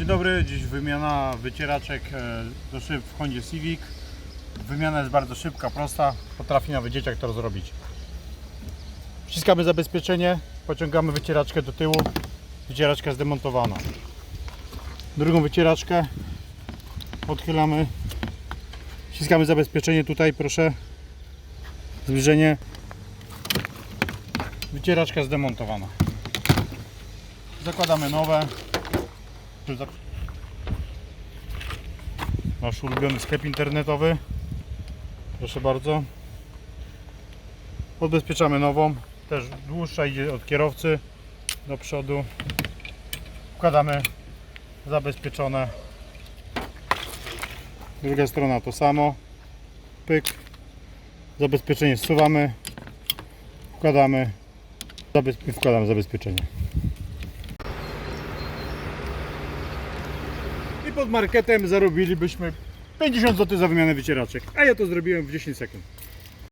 Dzień dobry, dziś wymiana wycieraczek e, do szyb w Hondzie Civic. Wymiana jest bardzo szybka, prosta, potrafi nawet dzieciak to zrobić. Wciskamy zabezpieczenie, pociągamy wycieraczkę do tyłu, wycieraczka zdemontowana. Drugą wycieraczkę odchylamy, wciskamy zabezpieczenie tutaj, proszę, zbliżenie, wycieraczka zdemontowana. Zakładamy nowe. Tu zak- Nasz ulubiony sklep internetowy. Proszę bardzo. Odbezpieczamy nową. Też dłuższa idzie od kierowcy do przodu. Wkładamy zabezpieczone. Druga strona to samo. Pyk. Zabezpieczenie zsuwamy. Wkładamy. Zabezpie- wkładamy zabezpieczenie. I pod marketem zarobilibyśmy 50 zł za wymianę wycieraczek. A ja to zrobiłem w 10 sekund.